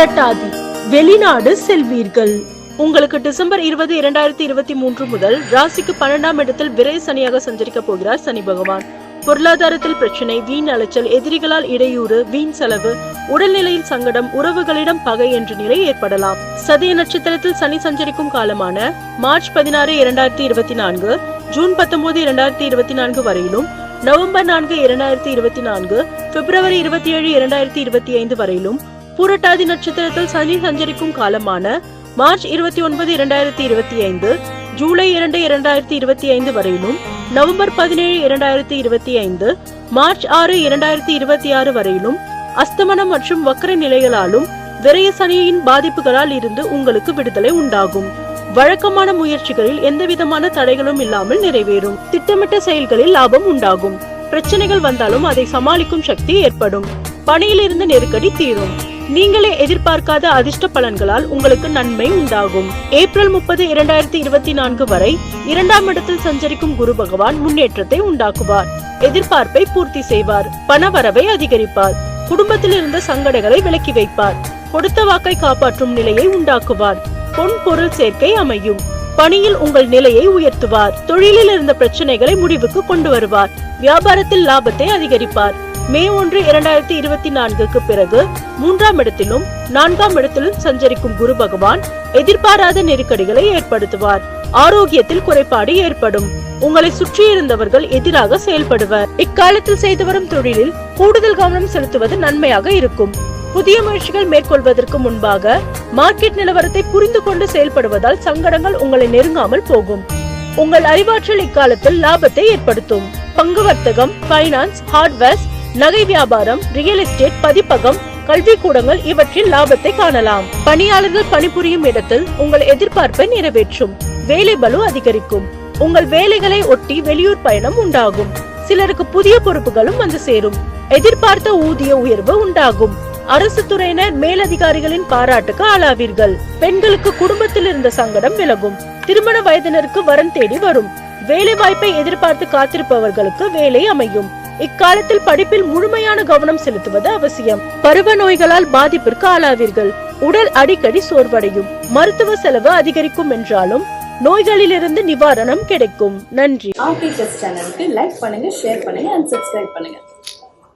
புரட்டாதி வெளிநாடு செல்வீர்கள். உங்களுக்கு டிசம்பர் இருபது இரண்டாயிரத்தி இருபத்தி மூன்று முதல் ராசிக்கு பன்னெண்டாம் இடத்தில் விரை சனியாக சஞ்சரிக்க போகிறார் சனி பகவான். பொருளாதாரத்தில் பிரச்சனை வீண் அலைச்சல் எதிரிகளால் இடையூறு வீண் செலவு உடல்நிலையில் சங்கடம் உறவுகளிடம் பகை என்ற நிலை ஏற்படலாம். சதய நட்சத்திரத்தில் சனி சஞ்சரிக்கும் காலமான மார்ச் பதினாறு இரண்டாயிரத்தி இருபத்தி நான்கு ஜூன் பத்தொன்பது இரண்டாயிரத்தி இருபத்தி நான்கு வரையிலும் நவம்பர் நான்கு இரண்டாயிரத்தி இருபத்தி நான்கு பிப்ரவரி இருபத்தி ஏழு இரண்டாயிரத்தி இருபத்தி ஐந்து வரையிலும் பூரட்டாதி நட்சத்திரத்தில் சனி சஞ்சரிக்கும் காலமான மார்ச் இருபத்தி ஒன்பது இரண்டாயிரத்தி இருபத்தி ஐந்து ஜூலை இரண்டு இரண்டாயிரத்தி இருபத்தி ஐந்து வரையிலும் நவம்பர் பதினேழு இரண்டாயிரத்தி இருபத்தி ஐந்து மார்ச் ஆறு இரண்டாயிரத்தி இருபத்தி ஆறு வரையிலும் அஸ்தமனம் மற்றும் வக்கர நிலைகளாலும் விரைய சனியின் பாதிப்புகளால் இருந்து உங்களுக்கு விடுதலை உண்டாகும். வழக்கமான முயற்சிகளில் எந்தவிதமான தடைகளும் இல்லாமல் நிறைவேறும். திட்டமிட்ட செயல்களில் லாபம் உண்டாகும். பிரச்சனைகள் வந்தாலும் அதை சமாளிக்கும் சக்தி ஏற்படும். பணியில் இருந்து நெருக்கடி தீரும். நீங்களே எதிர்பார்க்காத அதிர்ஷ்ட பலன்களால் உங்களுக்கு நன்மை உண்டாகும். ஏப்ரல் முப்பது இரண்டாயிரத்தி இருபத்தி நான்கு வரை இரண்டாம் இடத்தில் சஞ்சரிக்கும் குரு பகவான் முன்னேற்றத்தை உண்டாக்குவார். எதிர்பார்ப்பை பூர்த்தி செய்வார். பணவரவை அதிகரிப்பார். குடும்பத்தில் இருந்த சங்கடங்களை விலக்கி வைப்பார். கொடுத்த வாக்கை காப்பாற்றும் நிலையை உண்டாக்குவார். பொன் பொருள் சேர்க்கை அமையும். பணியில் உங்கள் நிலையை உயர்த்துவார். தொழிலில் இருந்த பிரச்சனைகளை முடிவுக்கு கொண்டு வருவார். வியாபாரத்தில் லாபத்தை அதிகரிப்பார். மே ஒன்று இரண்டாயிரத்தி இருபத்தி நான்குக்கு பிறகு மூன்றாம் இடத்திலும் நான்காம் இடத்திலும் சஞ்சரிக்கும் குரு பகவான் எதிர்பாராத நெருக்கடிகளை ஏற்படுத்துவார். ஆரோக்கியத்தில் குறைபாடு ஏற்படும். உங்களை சுற்றி இருந்தவர்கள் எதிராக செயல்படுவர். இக்காலத்தில் செய்து வரும் தொழிலில் கூடுதல் கவனம் செலுத்துவது நன்மையாக இருக்கும். புதிய முயற்சிகள் மேற்கொள்வதற்கு முன்பாக மார்க்கெட் நிலவரத்தை புரிந்து கொண்டு செயல்படுவதால் சங்கடங்கள் உங்களை நெருங்காமல் போகும். உங்கள் அறிவாற்றல் இக்காலத்தில் லாபத்தை ஏற்படுத்தும். பங்கு வர்த்தகம் பைனான்ஸ் ஹார்ட்வேர்ஸ் நகை வியாபாரம் ரியல் எஸ்டேட் பதிப்பகம் கல்வி கூடங்கள் இவற்றில் லாபத்தை காணலாம். பணியாளர்கள் பணிபுரியும் இடத்தில் உங்கள் எதிர்பார்ப்பை நிறைவேற்றும். வேலை பலு அதிகரிக்கும். உங்கள் வேலைகளை ஒட்டி வெளியூர் பயணம் உண்டாகும். சிலருக்கு புதிய பொறுப்புகளும் வந்து சேரும். எதிர்பார்த்த ஊதிய உயர்வு உண்டாகும். அரசு துறையினர் மேலதிகாரிகளின் பாராட்டுக்கு ஆளாவீர்கள். பெண்களுக்கு குடும்பத்தில் இருந்த சங்கடம் விலகும். திருமண வயதினருக்கு வரன் தேடி வரும். வேலை வாய்ப்பை எதிர்பார்த்து காத்திருப்பவர்களுக்கு வேலை அமையும். இக்காலத்தில் படிப்பில் முழுமையான கவனம் செலுத்துவது அவசியம். பருவ நோய்களால் பாதிப்பிற்கு ஆளாவீர்கள். உடல் அடிக்கடி சோர்வடையும். மருத்துவ செலவு அதிகரிக்கும் என்றாலும் நோய்களிலிருந்து நிவாரணம் கிடைக்கும். நன்றி. ஆர்டி சேனலுக்கு லைக் பண்ணுங்க ஷேர் பண்ணுங்க அண்ட் சப்ஸ்கிரைப் பண்ணுங்க.